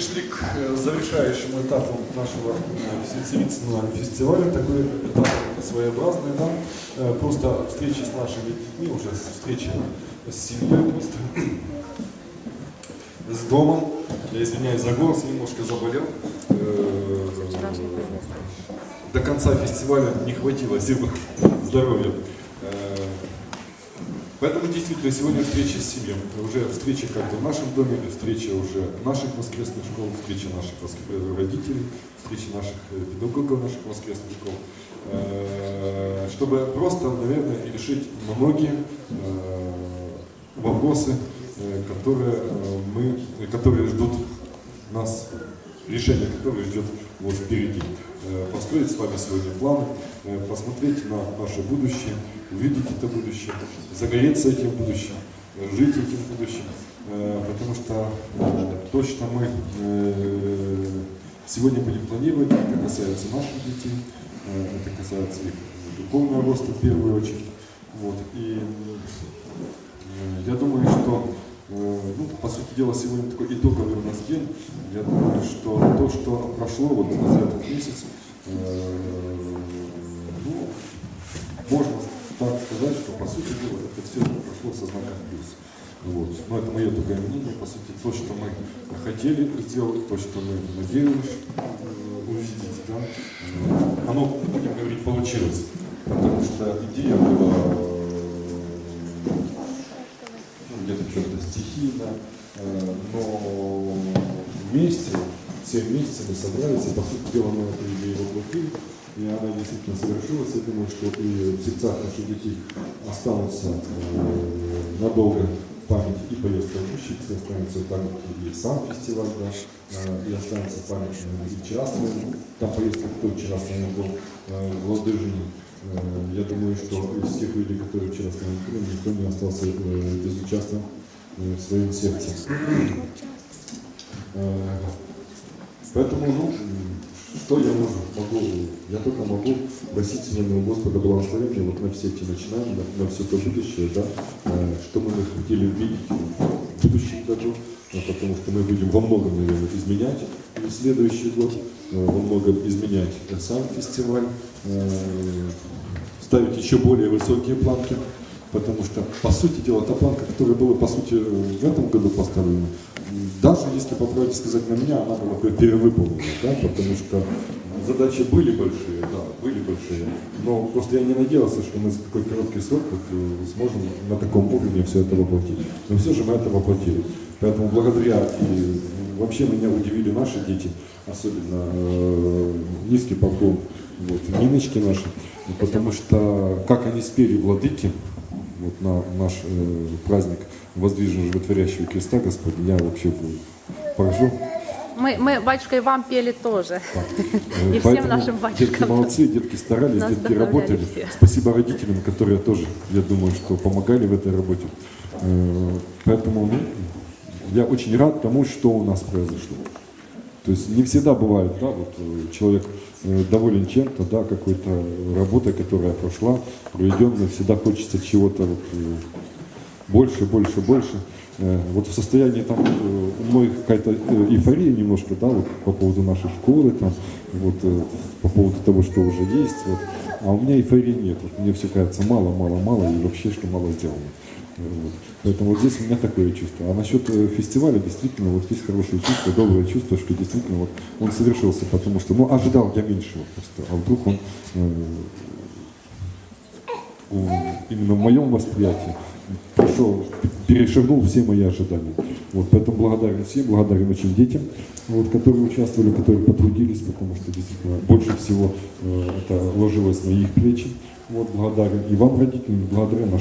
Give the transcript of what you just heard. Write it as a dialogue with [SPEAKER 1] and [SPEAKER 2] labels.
[SPEAKER 1] пришли к э, завершающему этапу нашего э, всецивицного фестиваля. Такой этап своеобразный, да. Э, Просто встречи с нашими детьми, уже встречи с семьей просто. С домом. Я извиняюсь за голос, немножко заболел. До конца фестиваля не хватило сил здоровья. Поэтому действительно сегодня встреча с семьей. Уже встреча как бы в нашем доме, встреча уже наших воскресных школ, встреча наших э, родителей, встреча наших э, педагогов наших воскресных школ. Э, Чтобы просто, наверное, решить многие вопросы, которые мы, которые ждут нас, решение которое ждет вот впереди. Э, Построить с вами сегодня планы, э, посмотреть на наше будущее, увидеть это будущее, загореться этим будущим, жить этим будущим. Э, Потому что то, что мы сегодня будем планировать, это касается наших детей, это касается их духовного роста в первую очередь. Вот. И я думаю, что, ну, по сути дела, сегодня такой итоговый день. Я думаю, что то, что прошло вот за этот месяц, э, ну, можно так сказать, что, по сути дела, это все прошло со знаком плюс. Вот. Но это мое такое мнение, по сути, то, что мы хотели сделать, то, что мы надеялись э, увидеть, да, э, оно, будем говорить, получилось. Потому что идея была ну, где-то что-то стихийно, но вместе, все вместе мы собрались, и по сути дела мы эту идею воплотили, и она действительно совершилась. Я думаю, что и в сердцах наших детей останутся э, надолго память и поездка в Ущице, останется память и сам фестиваль, да, э, и останется память и вчерашний, там поездка кто вчерашний был э, в Ладыжине. Э, Я думаю, что из тех людей, которые вчера с никто не остался э, безучастным в своем сердце. Э, Поэтому, ну, что я могу? могу? Я только могу просить у Господа благословения вот на все эти начинания, на, на все то будущее, да, что мы хотели увидеть в будущем году, э, потому что мы будем во многом, наверное, изменять и следующий год, э, во многом изменять сам фестиваль, э, ставить еще более высокие планки, потому что, по сути дела, та планка, которая была, по сути, в этом году поставлена, даже если, по правде сказать, на меня, она была бы перевыполнена, да, потому что задачи были большие, да, были большие, но просто я не надеялся, что мы за такой короткий срок вот, э, сможем на таком уровне все это воплотить. Но все же мы это воплотили. Поэтому благодаря и вообще меня удивили наши дети, особенно э, низкий поклон вот, Ниночки наши, потому что как они спели владыки вот на наш э, праздник воздвиженного животворящего креста Господня, я вообще был поражен.
[SPEAKER 2] Мы, мы, батюшка, и вам пели тоже.
[SPEAKER 1] Так.
[SPEAKER 2] И
[SPEAKER 1] Э,
[SPEAKER 2] всем
[SPEAKER 1] поэтому
[SPEAKER 2] нашим
[SPEAKER 1] Детки
[SPEAKER 2] батюшкам.
[SPEAKER 1] молодцы, детки старались,
[SPEAKER 2] Нас
[SPEAKER 1] детки работали.
[SPEAKER 2] все.
[SPEAKER 1] Спасибо родителям, которые тоже, я думаю, что помогали в этой работе. Э, Поэтому ну, я очень рад тому, что у нас произошло. То есть не всегда бывает, да, вот э, человек э, доволен чем-то, да, какой-то работой, которая прошла, проведенной, всегда хочется чего-то вот, э, больше, больше, больше. Вот в состоянии там у многих какая-то эйфория немножко, да, вот по поводу нашей школы, там, вот по поводу того, что уже есть, вот. А у меня эйфории нет. Вот мне все кажется мало, мало, мало и вообще, что мало сделано. Вот. Поэтому вот здесь у меня такое чувство. А насчет э, фестиваля, действительно, вот есть хорошее чувство, доброе чувство, что действительно вот он совершился, потому что, ну, ожидал я меньшего просто. А вдруг он э, именно в моем восприятии прошел, перешагнул все мои ожидания. Вот, поэтому благодарен всем, благодарен очень детям, вот, которые участвовали, которые потрудились, потому что действительно больше всего э, это ложилось на их плечи. Вот, благодарен и вам, родителям, благодарен нашим